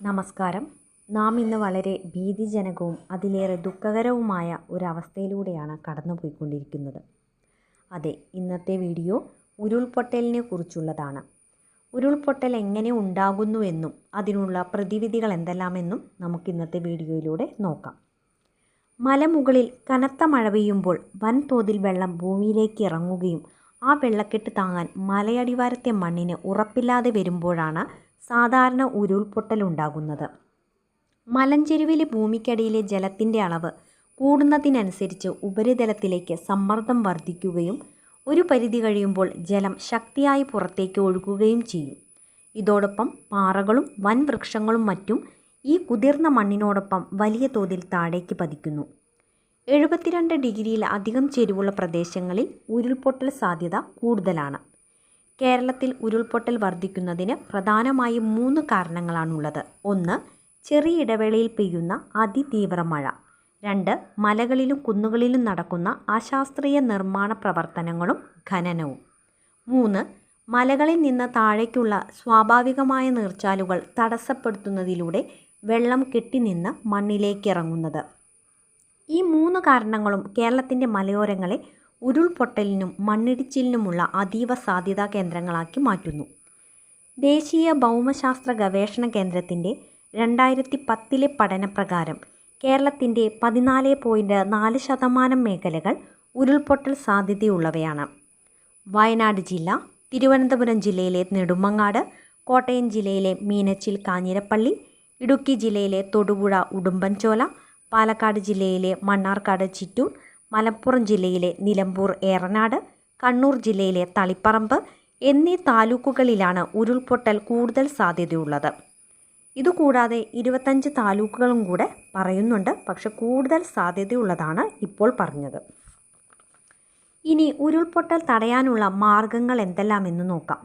നമസ്കാരം. നാം ഇന്ന് വളരെ ഭീതിജനകവും അതിലേറെ ദുഃഖകരവുമായ ഒരവസ്ഥയിലൂടെയാണ് കടന്നുപോയിക്കൊണ്ടിരിക്കുന്നത്. അതെ ഇന്നത്തെ വീഡിയോ ഉരുൾപൊട്ടലിനെ കുറിച്ചുള്ളതാണ്. ഉരുൾപൊട്ടൽ എങ്ങനെ ഉണ്ടാകുന്നുവെന്നും അതിനുള്ള പ്രതിവിധികൾ എന്തെല്ലാമെന്നും നമുക്ക് ഇന്നത്തെ വീഡിയോയിലൂടെ നോക്കാം. മലമുകളിൽ കനത്ത മഴ പെയ്യുമ്പോൾ വൻതോതിൽ വെള്ളം ഭൂമിയിലേക്ക് ഇറങ്ങുകയും ആ വെള്ളക്കെട്ട് താങ്ങാൻ മലയടിവാരത്തെ മണ്ണിന് ഉറപ്പില്ലാതെ വരുമ്പോഴാണ് സാധാരണ ഉരുൾപൊട്ടലുണ്ടാകുന്നത്. മലഞ്ചെരുവിലെ ഭൂമിക്കടിയിലെ ജലത്തിന്റെ അളവ് കൂടുന്നതിനനുസരിച്ച് ഉപരിതലത്തിലേക്ക് സമ്മർദ്ദം വർദ്ധിക്കുകയും ഒരു പരിധി കഴിയുമ്പോൾ ജലം ശക്തിയായി പുറത്തേക്ക് ഒഴുകുകയും ചെയ്യും. ഇതോടൊപ്പം പാറകളും വൻവൃക്ഷങ്ങളും മറ്റും ഈ കുതിർന്ന മണ്ണിനോടൊപ്പം വലിയ തോതിൽ താഴേക്ക് പതിക്കുന്നു. എഴുപത്തിരണ്ട് ഡിഗ്രിയിൽ അധികം ചെരിവുള്ള പ്രദേശങ്ങളിൽ ഉരുൾപൊട്ടൽ സാധ്യത കൂടുതലാണ്. കേരളത്തിൽ ഉരുൾപൊട്ടൽ വർദ്ധിക്കുന്നതിന് പ്രധാനമായും മൂന്ന് കാരണങ്ങളാണുള്ളത്. ഒന്ന് ചെറിയ ഇടവേളയിൽ പെയ്യുന്ന അതിതീവ്ര മഴ. രണ്ട് മലകളിലും കുന്നുകളിലും നടക്കുന്ന അശാസ്ത്രീയ നിർമ്മാണ പ്രവർത്തനങ്ങളും ഖനനവും. മൂന്ന് മലകളിൽ നിന്ന് താഴേക്കുള്ള സ്വാഭാവികമായ നീർച്ചാലുകൾ തടസ്സപ്പെടുത്തുന്നതിലൂടെ വെള്ളം കെട്ടിനിന്ന് മണ്ണിലേക്ക് ഇറങ്ങുന്നത് ഈ മൂന്ന് കാരണങ്ങളും കേരളത്തിന്റെ മലയോരങ്ങളെ ഉരുൾപൊട്ടലിനും മണ്ണിടിച്ചിലിനുമുള്ള അതീവ സാധ്യതാ കേന്ദ്രങ്ങളാക്കി മാറ്റുന്നു. ദേശീയ ഭൗമശാസ്ത്ര ഗവേഷണ കേന്ദ്രത്തിന്റെ രണ്ടായിരത്തി പത്തിലെ പഠനപ്രകാരം കേരളത്തിന്റെ പതിനാല് പോയിന്റ് നാല് ശതമാനം മേഖലകൾ ഉരുൾപൊട്ടൽ സാധ്യതയുള്ളവയാണ്. വയനാട് ജില്ല തിരുവനന്തപുരം ജില്ലയിലെ നെടുമങ്ങാട് കോട്ടയം ജില്ലയിലെ മീനച്ചിൽ കാഞ്ഞിരപ്പള്ളി ഇടുക്കി ജില്ലയിലെ തൊടുപുഴ ഉടുമ്പൻചോല പാലക്കാട് ജില്ലയിലെ മണ്ണാർക്കാട് ചിറ്റൂർ മലപ്പുറം ജില്ലയിലെ നിലമ്പൂർ ഏറനാട് കണ്ണൂർ ജില്ലയിലെ തളിപ്പറമ്പ് എന്നീ താലൂക്കുകളിലാണ് ഉരുൾപൊട്ടൽ കൂടുതൽ സാധ്യതയുള്ളത്. ഇതുകൂടാതെ ഇരുപത്തഞ്ച് താലൂക്കുകളും കൂടെ പറയുന്നുണ്ട്. പക്ഷെ കൂടുതൽ സാധ്യതയുള്ളതാണ് ഇപ്പോൾ പറഞ്ഞത്. ഇനി ഉരുൾപൊട്ടൽ തടയാനുള്ള മാർഗങ്ങൾ എന്തെല്ലാമെന്ന് നോക്കാം.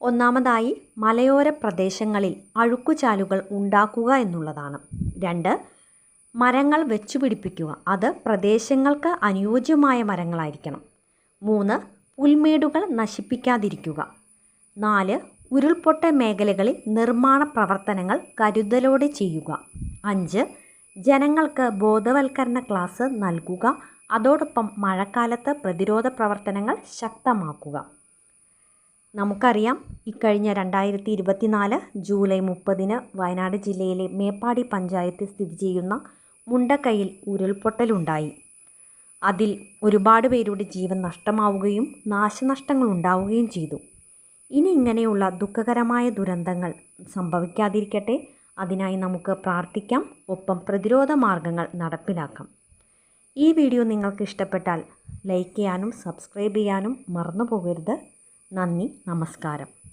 ഒന്നാമതായി മലയോര പ്രദേശങ്ങളിൽ അഴുക്കുചാലുകൾ ഉണ്ടാക്കുക എന്നുള്ളതാണ്. രണ്ട് മരങ്ങൾ വെച്ചുപിടിപ്പിക്കുക. അത് പ്രദേശങ്ങൾക്ക് അനുയോജ്യമായ മരങ്ങളായിരിക്കണം. മൂന്ന് പുൽമേടുകൾ നശിപ്പിക്കാതിരിക്കുക. നാല് ഉരുൾപൊട്ട മേഖലകളിൽ നിർമ്മാണ പ്രവർത്തനങ്ങൾ കരുതലോടെ ചെയ്യുക. അഞ്ച് ജനങ്ങൾക്ക് ബോധവൽക്കരണ ക്ലാസ് നൽകുക. അതോടൊപ്പം മഴക്കാലത്ത് പ്രതിരോധ പ്രവർത്തനങ്ങൾ ശക്തമാക്കുക. നമുക്കറിയാം ഇക്കഴിഞ്ഞ രണ്ടായിരത്തി ഇരുപത്തിനാല് ജൂലൈ മുപ്പതിന് വയനാട് ജില്ലയിലെ മേപ്പാടി പഞ്ചായത്തിൽ സ്ഥിതി ചെയ്യുന്ന മുണ്ടക്കൈയിൽ ഉരുൾപൊട്ടലുണ്ടായി. അതിൽ ഒരുപാട് പേരുടെ ജീവൻ നഷ്ടമാവുകയും നാശനഷ്ടങ്ങൾ ഉണ്ടാവുകയും ചെയ്തു. ഇനി ഇങ്ങനെയുള്ള ദുഃഖകരമായ ദുരന്തങ്ങൾ സംഭവിക്കാതിരിക്കട്ടെ. അതിനായി നമുക്ക് പ്രാർത്ഥിക്കാം. ഒപ്പം പ്രതിരോധ മാർഗങ്ങൾ നടപ്പിലാക്കാം. ഈ വീഡിയോ നിങ്ങൾക്ക് ഇഷ്ടപ്പെട്ടാൽ ലൈക്ക് ചെയ്യാനും സബ്സ്ക്രൈബ് ചെയ്യാനും മറന്നു പോകരുത് നന്ദി നമസ്കാരം.